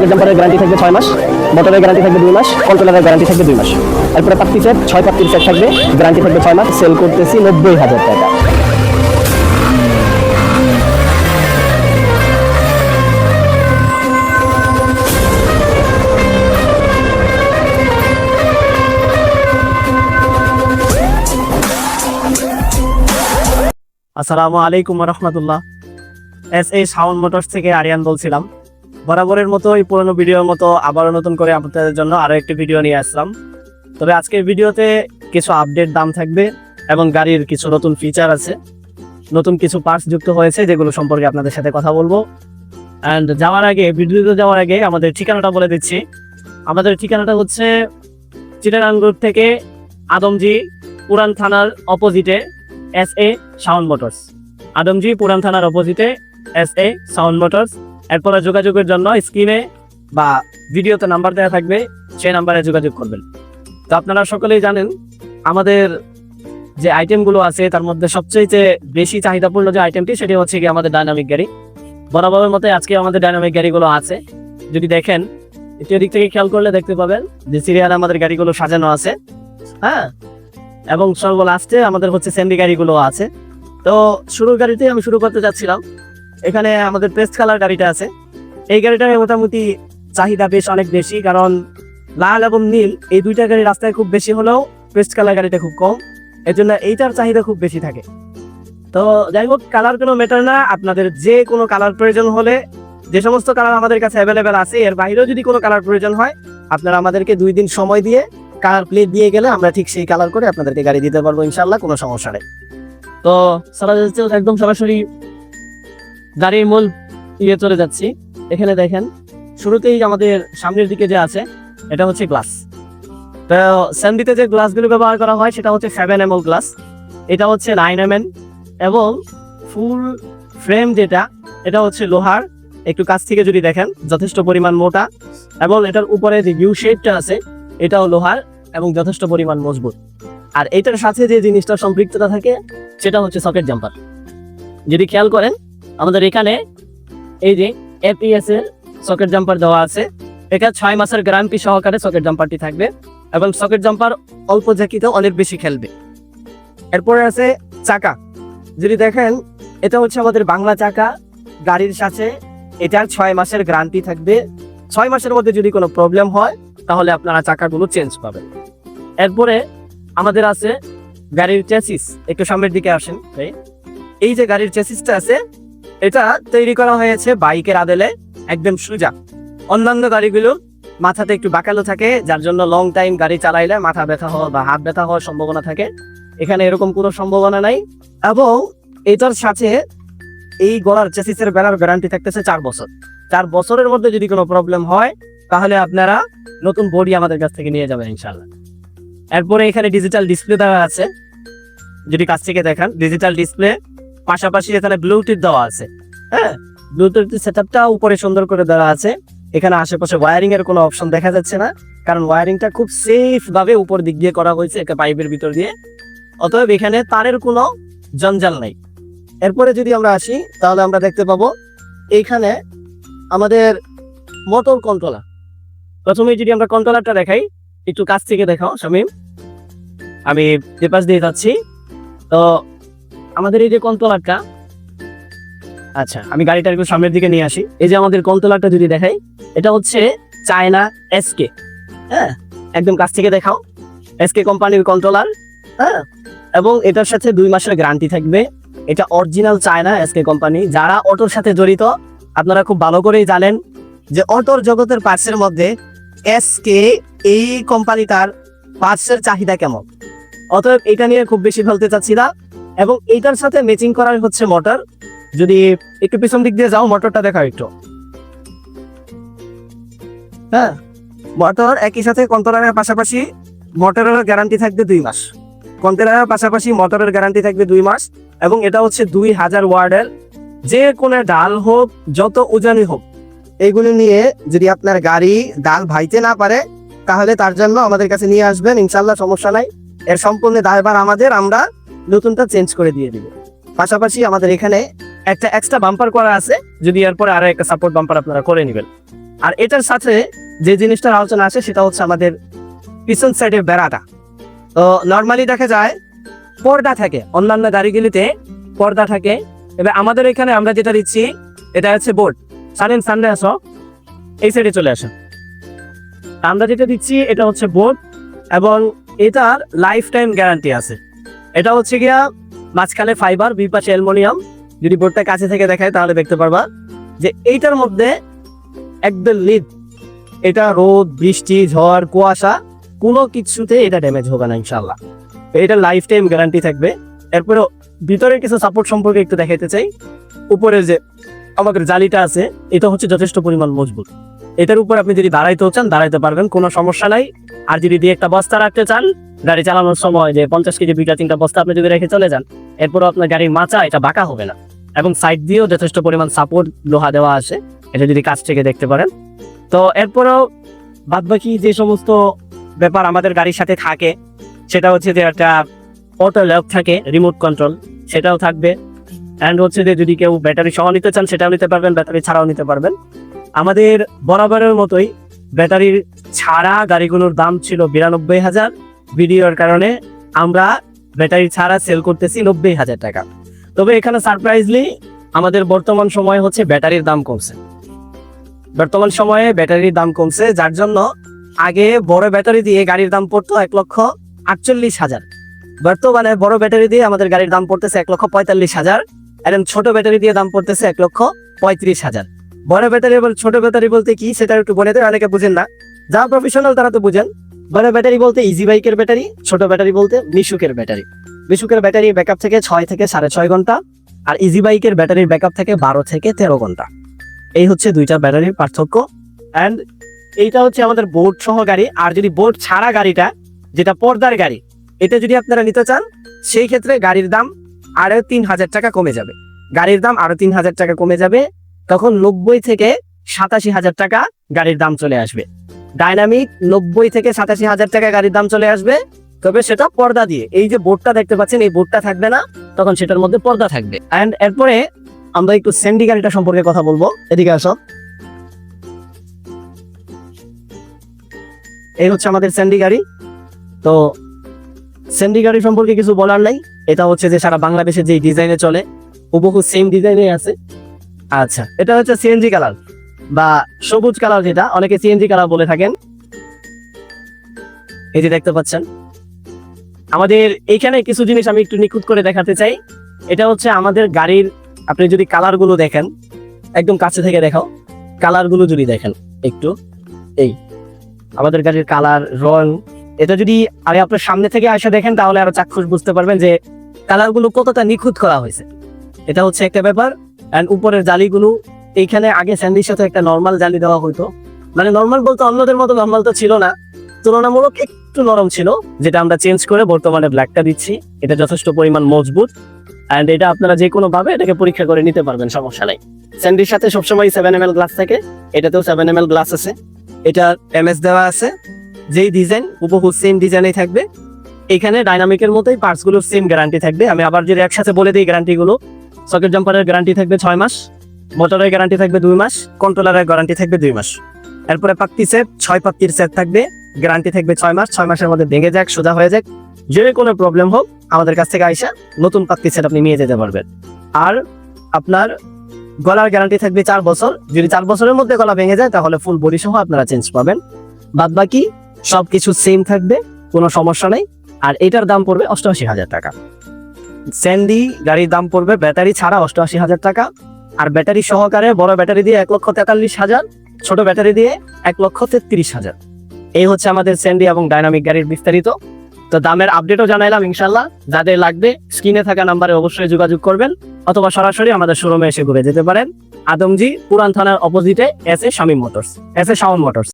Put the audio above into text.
Socket জাম্পারের guarantee থাকবে ছয় মাস মোটরের গ্যারান্টি থাকবে দুই মাস কন্ট্রোলারের গ্যারান্টি থাকবে দুই মাস। এরপরে পাত্তি সেট ছয় পাত্তির সেট থাকবে গ্যারান্টি থাকবে ছয় মাস সেল করতেছি নব্বই হাজার টাকা। আসসালামু আলাইকুম রহমতুল্লাহ। এস এই সাউন্ড মোটরস থেকে আরিয়ান বলছিলাম। বরাবরের মতো এই পুরোনো ভিডিওর মতো আবারও নতুন করে আপনাদের জন্য আরও একটি ভিডিও নিয়ে আসলাম। তবে আজকের ভিডিওতে কিছু আপডেট দাম থাকবে এবং গাড়ির কিছু নতুন ফিচার আছে। নতুন কিছু পার্টস যুক্ত হয়েছে যেগুলো সম্পর্কে আপনাদের সাথে কথা বলব। অ্যান্ড যাওয়ার আগে, ভিডিওতে যাওয়ার আগে আমাদের ঠিকানাটা বলে দিচ্ছি। আমাদের ঠিকানাটা হচ্ছে চিটাগাং থেকে আদমজি পুরান থানার অপোজিটে S A sound motors Adamjee পুরান থানার অপোজিটে এস এ সাউন্ড মোটরস এরপরে যোগাযোগের জন্য স্ক্রিনে বা ভিডিওতে নাম্বার দেওয়া থাকবে, সেই নাম্বারে যোগাযোগ করবেন। তো আপনারা সকলেই জানেন, আমাদের যে আইটেমগুলো আছে, তার মধ্যে সবচেয়ে বেশি চাহিদাপূর্ণ যে আইটেমটি সেটি হচ্ছে কি আমাদের ডাইনামিক গাড়ি। বরাবরের মতো আজকে আমাদের ডাইনামিক গাড়িগুলো আছে। যদি দেখেন, একটু দিক থেকে খেয়াল করলে দেখতে পাবেন যে সিরিয়ালে আমাদের গাড়িগুলো সাজানো আছে। হ্যাঁ? এবং সর্ব লাস্টে আমাদের হচ্ছে স্যান্ডি গাড়িগুলো আছে। তো শুরুর গাড়িতেই আমি শুরু করতে যাচ্ছিলাম এখানে আমাদের পেস্ট কালার গাড়িটা আছে। এই গাড়িটার মোটামুটি চাহিদা বেশ অনেক বেশি, কারণ লাল এবং নীল এই দুইটা গাড়ি রাস্তায় খুব বেশি হলেও পেস্ট কালার গাড়িটা খুব কম। এর জন্য এইটার চাহিদা খুব বেশি থাকে। তো যাই হোক কালার কোনো ম্যাটার না। আপনাদের যে কোনো কালার প্রয়োজন হলে, যে সমস্ত কালার আমাদের কাছে অ্যাভেলেবেল আছে, এর বাইরেও যদি কোনো কালার প্রয়োজন হয়, আপনারা আমাদেরকে দুই দিন সময় দিয়ে কালার প্লেট দিয়ে গেলে আমরা ঠিক সেই কালার করে আপনাদেরকে গাড়ি দিতে পারব ইনশাল্লাহ কোনো সমস্যা নেই। তো সারা একদম সরাসরি গাড়ির মূল ইয়ে চলে যাচ্ছি। এখানে দেখেন, শুরুতেই আমাদের সামনের দিকে যে আছে, এটা হচ্ছে গ্লাস তো স্যান্ডিতে যে গ্লাসগুলো ব্যবহার করা হয়, সেটা হচ্ছে সেভেন এম গ্লাস এটা হচ্ছে নাইন এম এবং ফুল ফ্রেম যেটা, এটা হচ্ছে লোহার। একটু কাছ থেকে যদি দেখেন, যথেষ্ট পরিমাণ মোটা এবং এটার উপরে যে ভিউ শেপটা আছে, এটাও লোহার এবং যথেষ্ট পরিমাণ মজবুত। আর এটার সাথে যে জিনিসটা সম্পৃক্ততা থাকে, সেটা হচ্ছে সকেট জাম্পার যদি খেয়াল করেন আমাদের এখানে এই যে এপিএস এর সকেট জাম্পার দেওয়া আছে। এটা ছয় মাসের গ্যারান্টি সহকারে সকেট জাম্পারটি থাকবে এবং সকেট জাম্পার অল্প ঝাঁকিতে অনেক বেশি খেলবে। এরপরে আছে চাকা। যদি দেখেন, এটা হচ্ছে আমাদের বাংলা চাকা। গাড়ির সাথে এটার ছয় মাসের গ্যারান্টি থাকবে। ছয় মাসের মধ্যে যদি কোনো প্রবলেম হয়, তাহলে আপনারা চাকাগুলো চেঞ্জ পাবেন। এরপরে আমাদের আছে গাড়ির চেসিস একটু সামনের দিকে আসেন এই। এই যে গাড়ির চেসিসটা আছে এটা তৈরি করা হয়েছে বাইকের আদলে একদম সোজা। অন্যান্য গাড়িগুলো মাথাতে একটু বাঁকালো থাকে, যার জন্য লং টাইম গাড়ি চালাইলে মাথা ব্যথা হওয়া বা হাত ব্যথা হওয়ার সম্ভাবনা থাকে। এখানে এরকম কোনো সম্ভাবনা নাই এবং এটার সাথে এই গলার চেসিসের বেড়ার গ্যারান্টি থাকতেছে চার বছর। চার বছরের মধ্যে যদি কোনো প্রবলেম হয়, তাহলে আপনারা নতুন বডি আমাদের কাছ থেকে নিয়ে যাবেন ইনশাল্লাহ এরপরে এখানে ডিজিটাল ডিসপ্লে দেওয়া আছে। যদি কাছ থেকে দেখান ডিজিটাল ডিসপ্লে পাশাপাশি এখানে ব্লুটুথ দেওয়া আছে হ্যাঁ? ব্লুটুথ সেটআপটা উপরে সুন্দর করে দেওয়া আছে। এখানে আশেপাশে ওয়ারিং এর কোনো অপশন দেখা যাচ্ছে না, কারণ ওয়ারিংটা খুব সেফ ভাবে উপর দিক দিয়ে করা হয়েছে একটা পাইপের ভিতর দিয়ে। অতএব এখানে তারের কোনো জঞ্জাল নাই। এরপরে যদি আমরা আসি, তাহলে আমরা দেখতে পাবো এইখানে আমাদের মোটর কন্ট্রোলার প্রথমে যদি আমরা কন্ট্রোলারটা দেখাই, একটু কাছ থেকে দেখাও, শামিম। আমি যে পাশ দিয়ে যাচ্ছি, তো আমাদের এই যে কন্ট্রোলারটা আচ্ছা আমি গাড়িটা একটু সামনের দিকে নিয়ে আসি। এই যে আমাদের কন্ট্রোলারটা যদি দেখাই, এটা হচ্ছে চায়না এসকে হ্যাঁ? একদম কাছ থেকে দেখাও। এসকে কোম্পানির কন্ট্রোলার হ্যাঁ? এবং এটার সাথে দুই মাসের গ্যারান্টি থাকবে। এটা অরিজিনাল চায়না এসকে কোম্পানি। যারা অটোর সাথে জড়িত, আপনারা খুব ভালো করেই জানেন যে অটোর জগতের পার্টসের মধ্যে এসকে এই কোম্পানিটার পার্টসের চাহিদা কেমন। অতএব এটা নিয়ে খুব বেশি ফেলতে চাচ্ছি না। এবং এইটার সাথে ম্যাচিং করার হচ্ছে মোটর যদি একটু পিছন দিক দিয়ে যাও মোটরটা দেখা একটু। হ্যাঁ মোটর একই সাথে কন্ট্রোলারের পাশাপাশি মোটরের গ্যারান্টি থাকবে দুই মাস। কন্ট্রোলারের পাশাপাশি মোটরের গ্যারান্টি থাকবে দুই মাস এবং এটা হচ্ছে দুই হাজার ওয়ার্ডের যে কোনো ডাল হোক, যত ওজনই হোক। এইগুলো নিয়ে যদি আপনার গাড়ি ডাল ভাইতে না পারে, তাহলে তার জন্য আমাদের কাছে নিয়ে আসবেন। ইনশাল্লাহ সমস্যা নাই। এর সম্পূর্ণ দায়ভার আমাদের। আমরা নতুনটা চেঞ্জ করে দিয়ে দিব। পাশাপাশি আমাদের এখানে একটা এক্সট্রা বাম্পার করা আছে, যদি এরপরে আরও একটা সাপোর্ট বাম্পার আপনারা করে নেবেন। আর এটার সাথে যে জিনিসটার আলোচনা আছে, সেটা হচ্ছে আমাদের পিছন সাইডের বেড়াটা। তো নর্মালি দেখা যায়, পর্দা থাকে। অন্যান্য গাড়িগুলিতে পর্দা থাকে। এবার আমাদের এখানে আমরা যেটা দিচ্ছি, এটা হচ্ছে বোর্ড সারেন সানডে আসো। এই সাইডে চলে আসো আমরা যেটা দিচ্ছি, এটা হচ্ছে বোর্ড এবং এটার লাইফ টাইম গ্যারান্টি আছে। এটা হচ্ছে গিয়া মাঝখানে ফাইবার দুই পাশে অ্যালমোনিয়াম। যদি বোর্ডটা কাছে থেকে দেখায়, তাহলে দেখতে পারবা যে এইটার মধ্যে একদম লিড এটা রোদ, বৃষ্টি, ঝড়, কুয়াশা, কোনো কিছুতে এটা ড্যামেজ হবে না ইনশাল্লাহ এটা লাইফ টাইম গ্যারান্টি থাকবে। এরপরে ভিতরে কিছু সাপোর্ট সম্পর্কে একটু দেখাইতে চাই। উপরে যে আমাদের জালিটা আছে, এটা হচ্ছে যথেষ্ট পরিমাণ মজবুত। এটার উপর আপনি যদি দাঁড়াইতেও চান, দাঁড়াইতে পারবেন, কোনো সমস্যা নাই। আর যদি দিয়ে একটা বস্তা রাখতে চান, গাড়ি চালানোর সময় যে পঞ্চাশ কেজি দুইটা তিনটা বস্তা আপনি যদি রেখে চলে যান এরপর আপনার গাড়ির মাচা, এটা বাঁকা হবে না। এবং সাইড দিয়েও যথেষ্ট পরিমাণ সাপোর্ট লোহা দেওয়া আছে, এটা যদি কাছ থেকে দেখতে পারেন। তো এরপরেও বাদ বাকি যে সমস্ত ব্যাপার আমাদের গাড়ির সাথে থাকে, সেটা হচ্ছে যে একটা অটো ল্যাব থাকে রিমোট কন্ট্রোল সেটাও থাকবে। অ্যান্ড হচ্ছে যে যদি কেউ ব্যাটারি সহ নিতে চান, সেটাও নিতে পারবেন ব্যাটারি ছাড়াও নিতে পারবেন। আমাদের বরাবরের মতোই ব্যাটারির ছাড়া গাড়িগুলোর দাম ছিল বিরানব্বই হাজার। ভিডিওর কারণে আমরা ব্যাটারি ছাড়া সেল করতেছি নব্বই হাজার টাকা। তবে এখানে সারপ্রাইজলি আমাদের বর্তমান সময় হচ্ছে ব্যাটারির দাম কমছে। বর্তমান সময়ে ব্যাটারির দাম কমছে, যার জন্য আগে বড় ব্যাটারি দিয়ে গাড়ির দাম পড়তো এক লক্ষ আটচল্লিশ হাজার। বর্তমানে বড় ব্যাটারি দিয়ে আমাদের গাড়ির দাম পড়তেছে এক লক্ষ পঁয়তাল্লিশ হাজার। এবং ছোট ব্যাটারি দিয়ে দাম পড়তেছে এক লক্ষ পঁয়ত্রিশ হাজার। বড় ব্যাটারি বল, ছোট ব্যাটারি বলতে কি সেটা একটু বলে দেয়, অনেকে বুঝেন না। যারা প্রফেশনাল তারা তো বুঝেন। বড় ব্যাটারি বলতে ইজি বাইকের ব্যাটারি, ছোট ব্যাটারি বলতে মিশুকের ব্যাটারি। মিশুকের ব্যাটারি ব্যাকআপ থেকে ছয় থেকে সাড়ে ছয় ঘণ্টা, আর ইজি বাইকের ব্যাটারির ব্যাকআপ থেকে বারো থেকে তেরো ঘণ্টা। এই হচ্ছে দুইটা ব্যাটারির পার্থক্য। অ্যান্ড এইটা হচ্ছে আমাদের বোর্ড সহ গাড়ি, আর যদি বোর্ড ছাড়া গাড়িটা, যেটা পর্দার গাড়ি, এটা যদি আপনারা নিতে চান, সেই ক্ষেত্রে গাড়ির দাম আরও তিন হাজার টাকা কমে যাবে। গাড়ির দাম আরও তিন হাজার টাকা কমে যাবে। তখন নব্বই থেকে সাতাশি হাজার টাকা গাড়ির দাম চলে আসবে। ডাইনামিক নব্বই থেকে সাতাশি হাজার টাকা গাড়ির দাম চলে আসবে। তবে সেটা পর্দা দিয়ে। এই যে বোর্ডটা দেখতে পাচ্ছেন, এই বোর্ডটা থাকবে না, তখন সেটার মধ্যে পর্দা থাকবে। অ্যান্ড এরপরে আমরা একটু স্যান্ডি গাড়িটা সম্পর্কে কথা বলব। এদিকে আসো। এই হচ্ছে আমাদের স্যান্ডি গাড়ি। তো স্যান্ডি গাড়ি সম্পর্কে কিছু বলার নাই। এটা হচ্ছে যে সারা বাংলাদেশে যে ডিজাইনে চলে, হুবহু সেম ডিজাইনে আছে। আচ্ছা এটা হচ্ছে সিএনজি কালার বা সবুজ কালার যেটা, অনেকে সিএনজি কালার বলে থাকেন। এই যে দেখতে পাচ্ছেন। আমাদের এইখানে কিছু জিনিস আমি একটু নিখুঁত করে দেখাতে চাই। এটা হচ্ছে আমাদের গাড়ির, আপনি যদি কালারগুলো দেখেন, একদম কাছে থেকে দেখাও। কালারগুলো যদি দেখেন একটু, এই আমাদের গাড়ির কালার রং, এটা যদি আরে আপনার সামনে থেকে আসে দেখেন, তাহলে আরও চাক্ষুষ বুঝতে পারবেন যে কালারগুলো কতটা নিখুঁত করা হয়েছে। এটা হচ্ছে একটা ব্যাপার। অ্যান্ড উপরের জালিগুলো, এইখানে আগে স্যান্ডির সাথে একটা নর্মাল জালি দেওয়া হতো মানে নর্মাল বলতে অন্যদের মতো নর্মাল তো ছিল না। তুলনামূলক একটু নরম ছিল, যেটা আমরা চেঞ্জ করে বর্তমানে ব্ল্যাকটা দিচ্ছি। এটা যথেষ্ট পরিমাণ মজবুত। অ্যান্ড এটা আপনারা যে কোনো ভাবে এটাকে পরীক্ষা করে নিতে পারবেন, সমস্যা নাই। স্যান্ডির সাথে সবসময় সেভেন এম এল গ্লাস থাকে। এটাতেও সেভেন এম এল গ্লাস আছে। এটা এমএস দেওয়া আছে। যেই ডিজাইন হুবহু সেম ডিজাইনেই থাকবে। এখানে ডাইনামিকের মতোই পার্টসগুলোর সেম গ্যারান্টি থাকবে। আমি আবার যদি একসাথে বলে দিই গ্যারান্টি গুলো সকেট জাম্পারের গ্যারান্টি থাকবে ছয় মাস মোটরের গ্যারান্টি থাকবে দুই মাস কন্ট্রোলারের গ্যারান্টি থাকবে দুই মাস। এরপরে পাক্তি সেট ছয় পাক্তির সেট থাকবে গ্যারান্টি থাকবে ছয় মাস, ছয় মাসের মধ্যে ভেঙে যাক, সোজা হয়ে যাক। যে কোনো প্রবলেম হোক, আমাদের কাছ থেকে আইসা নতুন পাক্তি সেট আপনি নিয়ে যেতে পারবেন। আর আপনার গলার গ্যারান্টি থাকবে চার বছর, যদি চার বছরের মধ্যে গলা ভেঙে যায়, তাহলে ফুল বডি সহ আপনারা চেঞ্জ পাবেন। বাদ বাকি সবকিছু সেম থাকবে, কোনো সমস্যা নেই। আর এটার দাম পড়বে অষ্টআশি হাজার টাকা। স্যান্ডি গাড়ির দাম পড়বে ব্যাটারি ছাড়া অষ্টআশি হাজার টাকা। আর ব্যাটারি সহকারে বড় ব্যাটারি দিয়ে এক লক্ষ তেতাল্লিশ হাজার, ছোট ব্যাটারি দিয়ে এক লক্ষ তেত্রিশ হাজার। এই হচ্ছে আমাদের স্যান্ডি এবং ডাইনামিক গাড়ির বিস্তারিত। তো দামের আপডেটও জানাইলাম ইনশাল্লাহ যাদের লাগবে স্ক্রিনে থাকা নাম্বারে অবশ্যই যোগাযোগ করবেন, অথবা সরাসরি আমাদের শোরুমে এসে ঘুরে যেতে পারেন। আদমজি পুরান থানার অপোজিটে S A Shamim motors S A Shaon motors